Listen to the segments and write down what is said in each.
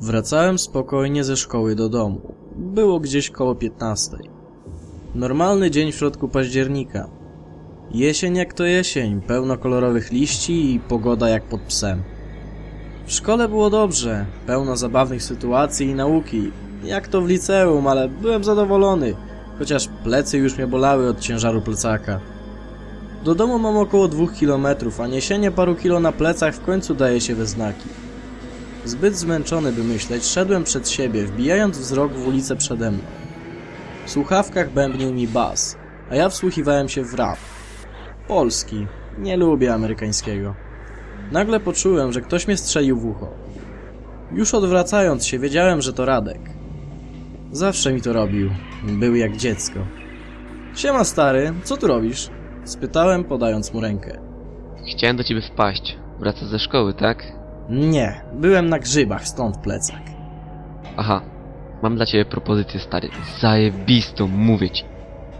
Wracałem spokojnie ze szkoły do domu. Było gdzieś koło 15. Normalny dzień w środku października. Jesień jak to jesień, pełno kolorowych liści i pogoda jak pod psem. W szkole było dobrze, pełno zabawnych sytuacji i nauki, jak to w liceum, ale byłem zadowolony, chociaż plecy już mnie bolały od ciężaru plecaka. Do domu mam około dwóch kilometrów, a niesienie paru kilo na plecach w końcu daje się we znaki. Zbyt zmęczony by myśleć, szedłem przed siebie, wbijając wzrok w ulicę przede mną. W słuchawkach bębnił mi bas, a ja wsłuchiwałem się w rap. Polski. Nie lubię amerykańskiego. Nagle poczułem, że ktoś mnie strzelił w ucho. Już odwracając się, wiedziałem, że to Radek. Zawsze mi to robił. Był jak dziecko. Siema stary, co tu robisz? Spytałem, podając mu rękę. Chciałem do ciebie wpaść. Wracasz ze szkoły, tak? Nie, byłem na grzybach, stąd plecak. Aha. Mam dla ciebie propozycję, stary. Zajebistą, mówię ci.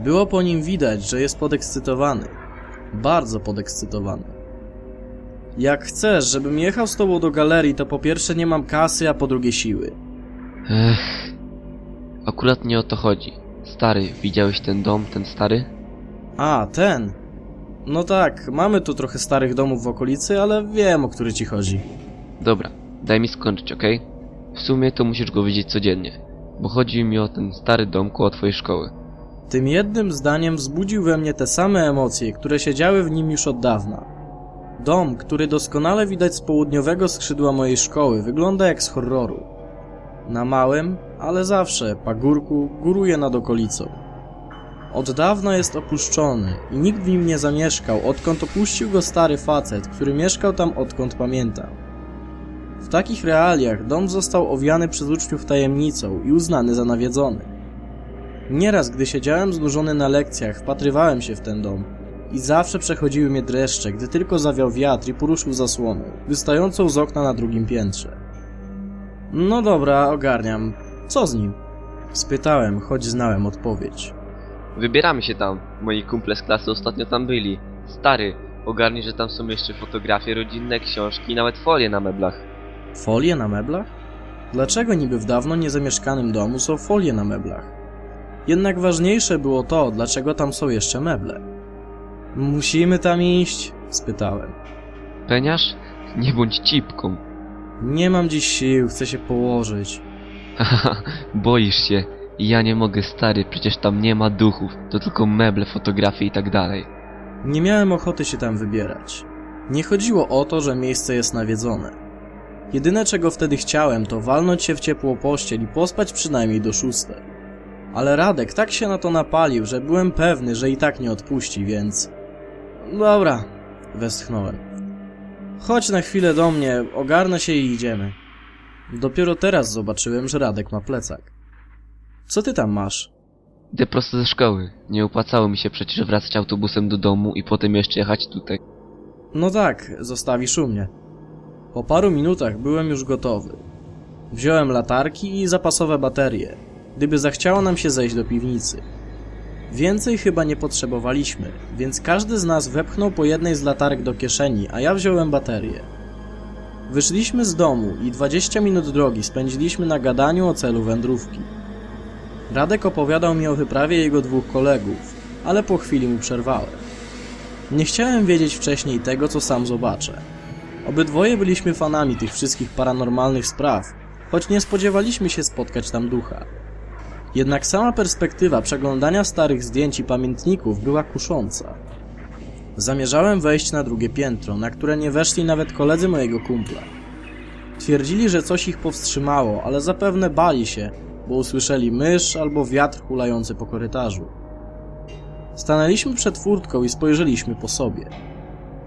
Było po nim widać, że jest podekscytowany. Bardzo podekscytowany. Jak chcesz, żebym jechał z tobą do galerii, to po pierwsze nie mam kasy, a po drugie siły. Ech. Akurat nie o to chodzi. Stary, widziałeś ten dom, ten stary? A, ten. No tak, mamy tu trochę starych domów w okolicy, ale wiem, o który ci chodzi. Dobra, daj mi skończyć, okej? W sumie to musisz go widzieć codziennie. Bo chodzi mi o ten stary dom koło twojej szkoły. Tym jednym zdaniem wzbudził we mnie te same emocje, które siedziały w nim już od dawna. Dom, który doskonale widać z południowego skrzydła mojej szkoły, wygląda jak z horroru. Na małym, ale zawsze, pagórku góruje nad okolicą. Od dawna jest opuszczony i nikt w nim nie zamieszkał, odkąd opuścił go stary facet, który mieszkał tam odkąd pamiętam. W takich realiach dom został owiany przez uczniów tajemnicą i uznany za nawiedzony. Nieraz, gdy siedziałem znużony na lekcjach, wpatrywałem się w ten dom i zawsze przechodziły mnie dreszcze, gdy tylko zawiał wiatr i poruszył zasłonę, wystającą z okna na drugim piętrze. No dobra, ogarniam. Co z nim? Spytałem, choć znałem odpowiedź. Wybieramy się tam. Moi kumple z klasy ostatnio tam byli. Stary, ogarnij, że tam są jeszcze fotografie rodzinne, książki i nawet folie na meblach. Folie na meblach? Dlaczego niby w dawno niezamieszkanym domu są folie na meblach? Jednak ważniejsze było to, dlaczego tam są jeszcze meble. Musimy tam iść? spytałem. Peniasz? Nie bądź cipką. Nie mam dziś sił, chcę się położyć. Haha, boisz się. Ja nie mogę, stary, przecież tam nie ma duchów. To tylko meble, fotografie i tak dalej. Nie miałem ochoty się tam wybierać. Nie chodziło o to, że miejsce jest nawiedzone. Jedyne czego wtedy chciałem, to walnąć się w ciepłą pościel i pospać przynajmniej do szóstej. Ale Radek tak się na to napalił, że byłem pewny, że i tak nie odpuści, więc... Dobra, westchnąłem. Chodź na chwilę do mnie, ogarnę się i idziemy. Dopiero teraz zobaczyłem, że Radek ma plecak. Co ty tam masz? Idę prosto ze szkoły. Nie opłacało mi się przecież wracać autobusem do domu i potem jeszcze jechać tutaj. No tak, zostawisz u mnie. Po paru minutach byłem już gotowy. Wziąłem latarki i zapasowe baterie, gdyby zachciało nam się zejść do piwnicy. Więcej chyba nie potrzebowaliśmy, więc każdy z nas wepchnął po jednej z latarek do kieszeni, a ja wziąłem baterię. Wyszliśmy z domu i 20 minut drogi spędziliśmy na gadaniu o celu wędrówki. Radek opowiadał mi o wyprawie jego dwóch kolegów, ale po chwili mu przerwałem. Nie chciałem wiedzieć wcześniej tego, co sam zobaczę. Obydwoje byliśmy fanami tych wszystkich paranormalnych spraw, choć nie spodziewaliśmy się spotkać tam ducha. Jednak sama perspektywa przeglądania starych zdjęć i pamiętników była kusząca. Zamierzałem wejść na drugie piętro, na które nie weszli nawet koledzy mojego kumpla. Twierdzili, że coś ich powstrzymało, ale zapewne bali się, bo usłyszeli mysz albo wiatr hulający po korytarzu. Stanęliśmy przed furtką i spojrzeliśmy po sobie.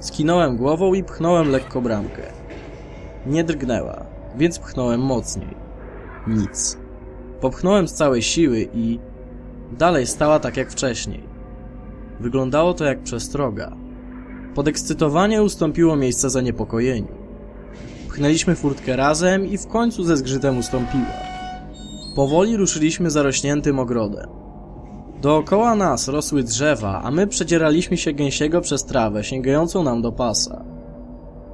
Skinąłem głową i pchnąłem lekko bramkę. Nie drgnęła, więc pchnąłem mocniej. Nic. Popchnąłem z całej siły i dalej stała tak jak wcześniej. Wyglądało to jak przestroga. Podekscytowanie ustąpiło miejsce zaniepokojeniu. Pchnęliśmy furtkę razem i w końcu ze zgrzytem ustąpiła. Powoli ruszyliśmy zarośniętym ogrodem. Dookoła nas rosły drzewa, a my przedzieraliśmy się gęsiego przez trawę, sięgającą nam do pasa.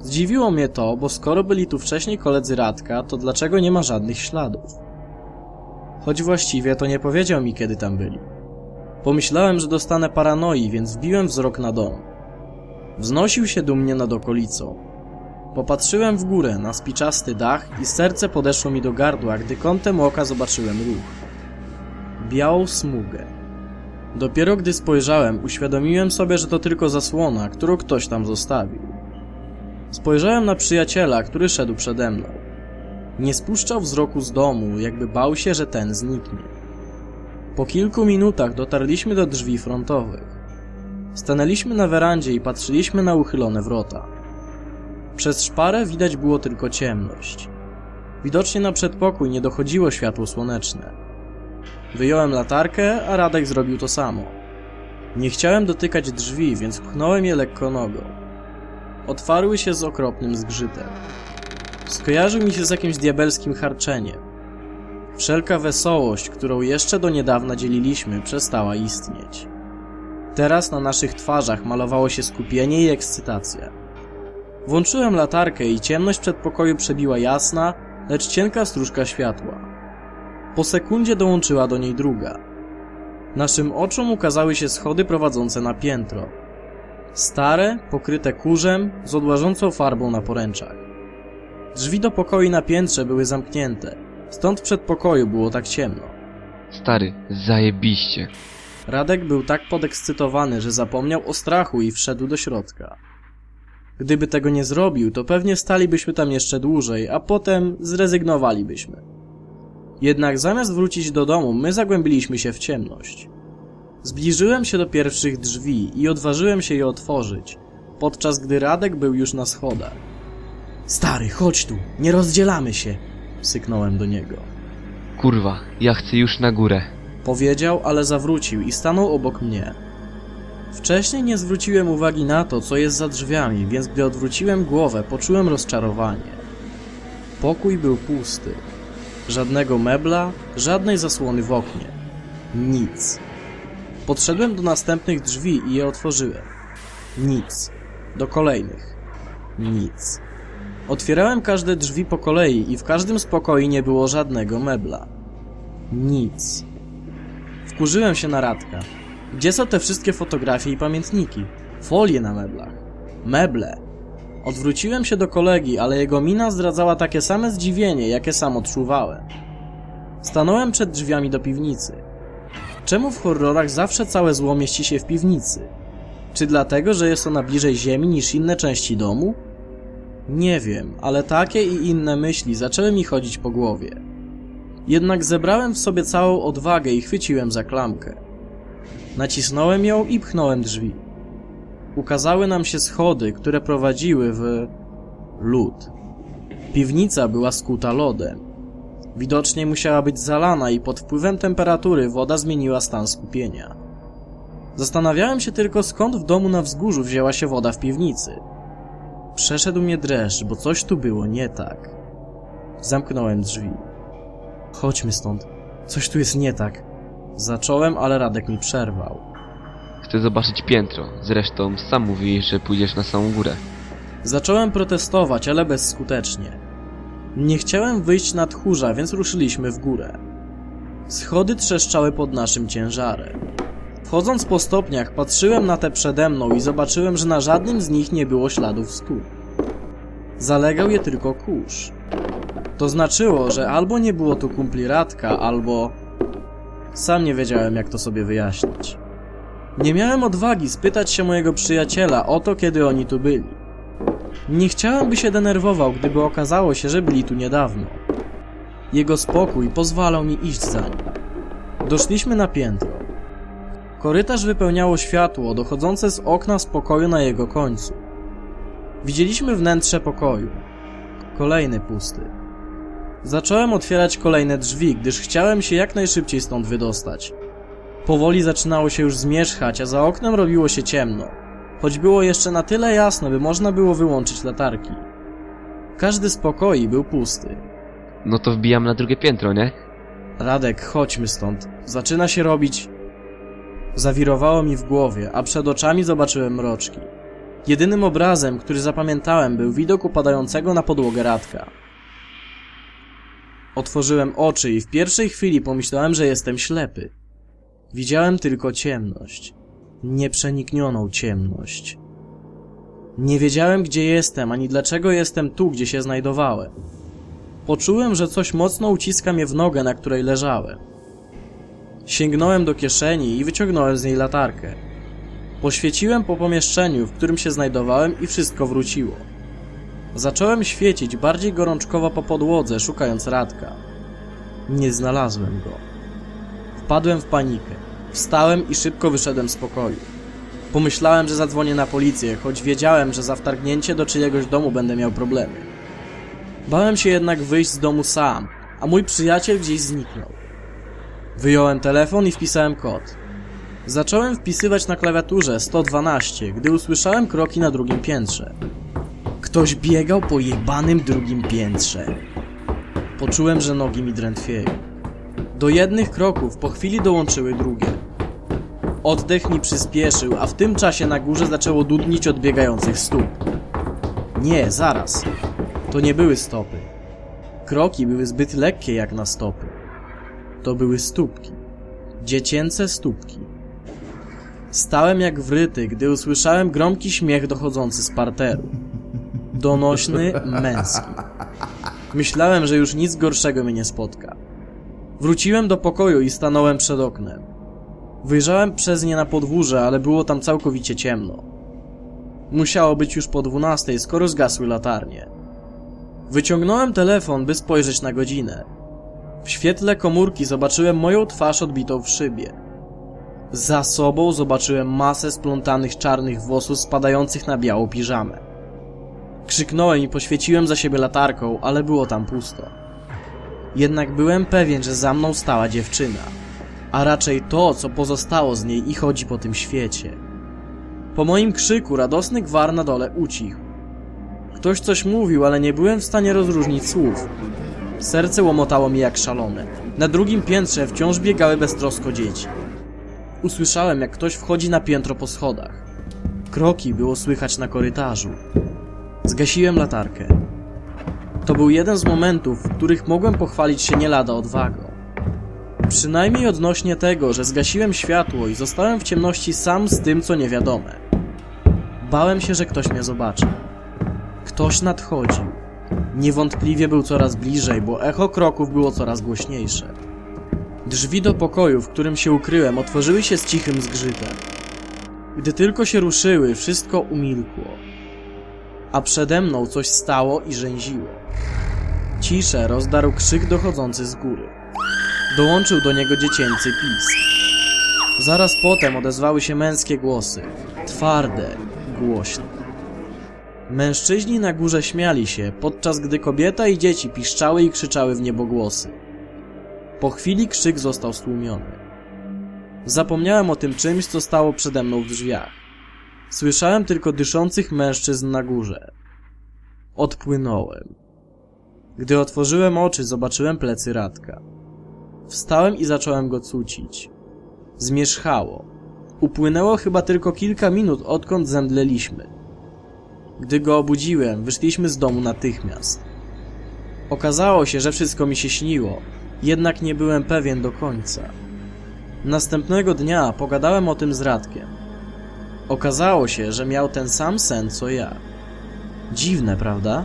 Zdziwiło mnie to, bo skoro byli tu wcześniej koledzy Radka, to dlaczego nie ma żadnych śladów? Choć właściwie to nie powiedział mi, kiedy tam byli. Pomyślałem, że dostanę paranoi, więc wbiłem wzrok na dom. Wznosił się dumnie nad okolicą. Popatrzyłem w górę, na spiczasty dach i serce podeszło mi do gardła, gdy kątem oka zobaczyłem ruch. Białą smugę. Dopiero gdy spojrzałem, uświadomiłem sobie, że to tylko zasłona, którą ktoś tam zostawił. Spojrzałem na przyjaciela, który szedł przede mną. Nie spuszczał wzroku z domu, jakby bał się, że ten zniknie. Po kilku minutach dotarliśmy do drzwi frontowych. Stanęliśmy na werandzie i patrzyliśmy na uchylone wrota. Przez szparę widać było tylko ciemność. Widocznie na przedpokój nie dochodziło światło słoneczne. Wyjąłem latarkę, a Radek zrobił to samo. Nie chciałem dotykać drzwi, więc pchnąłem je lekko nogą. Otwarły się z okropnym zgrzytem. Skojarzył mi się z jakimś diabelskim harczeniem. Wszelka wesołość, którą jeszcze do niedawna dzieliliśmy, przestała istnieć. Teraz na naszych twarzach malowało się skupienie i ekscytacja. Włączyłem latarkę i ciemność przedpokoju przebiła jasna, lecz cienka stróżka światła. Po sekundzie dołączyła do niej druga. Naszym oczom ukazały się schody prowadzące na piętro. Stare, pokryte kurzem, z odłażącą farbą na poręczach. Drzwi do pokoi na piętrze były zamknięte, stąd w przedpokoju było tak ciemno. Stary, zajebiście. Radek był tak podekscytowany, że zapomniał o strachu i wszedł do środka. Gdyby tego nie zrobił, to pewnie stalibyśmy tam jeszcze dłużej, a potem zrezygnowalibyśmy. Jednak zamiast wrócić do domu, my zagłębiliśmy się w ciemność. Zbliżyłem się do pierwszych drzwi i odważyłem się je otworzyć, podczas gdy Radek był już na schodach. Stary, chodź tu, nie rozdzielamy się, syknąłem do niego. Kurwa, ja chcę już na górę. Powiedział, ale zawrócił i stanął obok mnie. Wcześniej nie zwróciłem uwagi na to, co jest za drzwiami, więc gdy odwróciłem głowę, poczułem rozczarowanie. Pokój był pusty. Żadnego mebla, żadnej zasłony w oknie. Nic. Podszedłem do następnych drzwi i je otworzyłem. Nic. Do kolejnych. Nic. Otwierałem każde drzwi po kolei i w każdym z pokoi nie było żadnego mebla. Nic. Wkurzyłem się na Radka. Gdzie są te wszystkie fotografie i pamiętniki? Folie na meblach. Meble. Odwróciłem się do kolegi, ale jego mina zdradzała takie same zdziwienie, jakie sam odczuwałem. Stanąłem przed drzwiami do piwnicy. Czemu w horrorach zawsze całe zło mieści się w piwnicy? Czy dlatego, że jest ona bliżej ziemi niż inne części domu? Nie wiem, ale takie i inne myśli zaczęły mi chodzić po głowie. Jednak zebrałem w sobie całą odwagę i chwyciłem za klamkę. Nacisnąłem ją i pchnąłem drzwi. Ukazały nam się schody, które prowadziły w lód. Piwnica była skuta lodem. Widocznie musiała być zalana i pod wpływem temperatury woda zmieniła stan skupienia. Zastanawiałem się tylko skąd w domu na wzgórzu wzięła się woda w piwnicy. Przeszedł mnie dreszcz, bo coś tu było nie tak. Zamknąłem drzwi. Chodźmy stąd. Coś tu jest nie tak. Zacząłem, ale Radek mi przerwał. Chcę zobaczyć piętro. Zresztą sam mówiłeś, że pójdziesz na samą górę. Zacząłem protestować, ale bezskutecznie. Nie chciałem wyjść na tchórza, więc ruszyliśmy w górę. Schody trzeszczały pod naszym ciężarem. Wchodząc po stopniach, patrzyłem na te przede mną i zobaczyłem, że na żadnym z nich nie było śladów stóp. Zalegał je tylko kurz. To znaczyło, że albo nie było tu kumpli Radka, albo... Sam nie wiedziałem, jak to sobie wyjaśnić. Nie miałem odwagi spytać się mojego przyjaciela o to, kiedy oni tu byli. Nie chciałem, by się denerwował, gdyby okazało się, że byli tu niedawno. Jego spokój pozwalał mi iść za nim. Doszliśmy na piętro. Korytarz wypełniało światło dochodzące z okna z pokoju na jego końcu. Widzieliśmy wnętrze pokoju. Kolejny pusty. Zacząłem otwierać kolejne drzwi, gdyż chciałem się jak najszybciej stąd wydostać. Powoli zaczynało się już zmierzchać, a za oknem robiło się ciemno. Choć było jeszcze na tyle jasno, by można było wyłączyć latarki. Każdy z pokoi był pusty. No to wbijam na drugie piętro, nie? Radek, chodźmy stąd. Zaczyna się robić. Zawirowało mi w głowie, a przed oczami zobaczyłem mroczki. Jedynym obrazem, który zapamiętałem, był widok upadającego na podłogę Radka. Otworzyłem oczy i w pierwszej chwili pomyślałem, że jestem ślepy. Widziałem tylko ciemność. Nieprzeniknioną ciemność. Nie wiedziałem, gdzie jestem, ani dlaczego jestem tu, gdzie się znajdowałem. Poczułem, że coś mocno uciska mnie w nogę, na której leżałem. Sięgnąłem do kieszeni i wyciągnąłem z niej latarkę. Poświeciłem po pomieszczeniu, w którym się znajdowałem i wszystko wróciło. Zacząłem świecić bardziej gorączkowo po podłodze, szukając Radka. Nie znalazłem go. Wpadłem w panikę. Wstałem i szybko wyszedłem z pokoju. Pomyślałem, że zadzwonię na policję, choć wiedziałem, że za wtargnięcie do czyjegoś domu będę miał problemy. Bałem się jednak wyjść z domu sam, a mój przyjaciel gdzieś zniknął. Wyjąłem telefon i wpisałem kod. Zacząłem wpisywać na klawiaturze 112, gdy usłyszałem kroki na drugim piętrze. Ktoś biegał po jebanym drugim piętrze. Poczułem, że nogi mi drętwieją. Do jednych kroków po chwili dołączyły drugie. Oddech mi przyspieszył, a w tym czasie na górze zaczęło dudnić od biegających stóp. Nie, zaraz. To nie były stopy. Kroki były zbyt lekkie jak na stopy. To były stópki. Dziecięce stópki. Stałem jak wryty, gdy usłyszałem gromki śmiech dochodzący z parteru. Donośny, męski. Myślałem, że już nic gorszego mnie nie spotka. Wróciłem do pokoju i stanąłem przed oknem. Wyjrzałem przez nie na podwórze, ale było tam całkowicie ciemno. Musiało być już po dwunastej, skoro zgasły latarnie. Wyciągnąłem telefon, by spojrzeć na godzinę. W świetle komórki zobaczyłem moją twarz odbitą w szybie. Za sobą zobaczyłem masę splątanych czarnych włosów spadających na białą piżamę. Krzyknąłem i poświeciłem za siebie latarką, ale było tam pusto. Jednak byłem pewien, że za mną stała dziewczyna, a raczej to, co pozostało z niej i chodzi po tym świecie. Po moim krzyku radosny gwar na dole ucichł. Ktoś coś mówił, ale nie byłem w stanie rozróżnić słów. Serce łomotało mi jak szalone. Na drugim piętrze wciąż biegały beztrosko dzieci. Usłyszałem, jak ktoś wchodzi na piętro po schodach. Kroki było słychać na korytarzu. Zgasiłem latarkę. To był jeden z momentów, w których mogłem pochwalić się nie lada odwagą. Przynajmniej odnośnie tego, że zgasiłem światło i zostałem w ciemności sam z tym, co niewiadome. Bałem się, że ktoś mnie zobaczy. Ktoś nadchodził. Niewątpliwie był coraz bliżej, bo echo kroków było coraz głośniejsze. Drzwi do pokoju, w którym się ukryłem, otworzyły się z cichym zgrzytem. Gdy tylko się ruszyły, wszystko umilkło. A przede mną coś stało i rzęziło. Ciszę rozdarł krzyk dochodzący z góry. Dołączył do niego dziecięcy pisk. Zaraz potem odezwały się męskie głosy. Twarde, głośne. Mężczyźni na górze śmiali się, podczas gdy kobieta i dzieci piszczały i krzyczały w niebogłosy. Po chwili krzyk został stłumiony. Zapomniałem o tym czymś, co stało przede mną w drzwiach. Słyszałem tylko dyszących mężczyzn na górze. Odpłynąłem. Gdy otworzyłem oczy, zobaczyłem plecy Radka. Wstałem i zacząłem go cucić. Zmierzchało. Upłynęło chyba tylko kilka minut, odkąd zemdleliśmy. Gdy go obudziłem, wyszliśmy z domu natychmiast. Okazało się, że wszystko mi się śniło, jednak nie byłem pewien do końca. Następnego dnia pogadałem o tym z Radkiem. Okazało się, że miał ten sam sen co ja. Dziwne, prawda?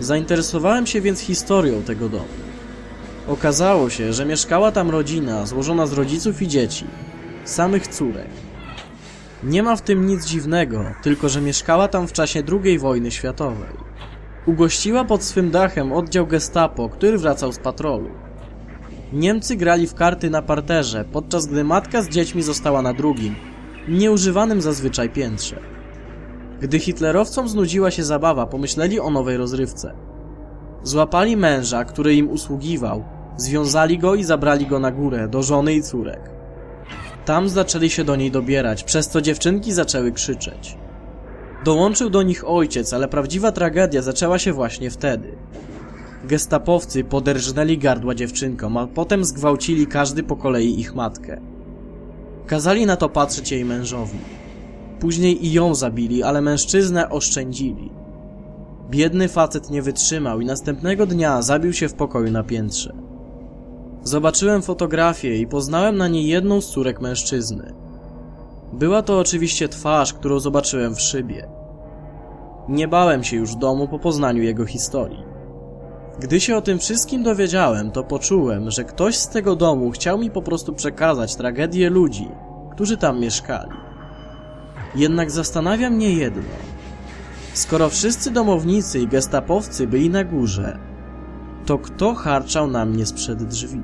Zainteresowałem się więc historią tego domu. Okazało się, że mieszkała tam rodzina złożona z rodziców i dzieci, samych córek. Nie ma w tym nic dziwnego, tylko że mieszkała tam w czasie II wojny światowej. Ugościła pod swym dachem oddział gestapo, który wracał z patrolu. Niemcy grali w karty na parterze, podczas gdy matka z dziećmi została na drugim, nieużywanym zazwyczaj piętrze. Gdy hitlerowcom znudziła się zabawa, pomyśleli o nowej rozrywce. Złapali męża, który im usługiwał, związali go i zabrali go na górę, do żony i córek. Tam zaczęli się do niej dobierać, przez co dziewczynki zaczęły krzyczeć. Dołączył do nich ojciec, ale prawdziwa tragedia zaczęła się właśnie wtedy. Gestapowcy poderżnęli gardła dziewczynkom, a potem zgwałcili każdy po kolei ich matkę. Kazali na to patrzeć jej mężowi. Później i ją zabili, ale mężczyznę oszczędzili. Biedny facet nie wytrzymał i następnego dnia zabił się w pokoju na piętrze. Zobaczyłem fotografię i poznałem na niej jedną z córek mężczyzny. Była to oczywiście twarz, którą zobaczyłem w szybie. Nie bałem się już domu po poznaniu jego historii. Gdy się o tym wszystkim dowiedziałem, to poczułem, że ktoś z tego domu chciał mi po prostu przekazać tragedię ludzi, którzy tam mieszkali. Jednak zastanawia mnie jedno. Skoro wszyscy domownicy i gestapowcy byli na górze, to kto harczał na mnie sprzed drzwi?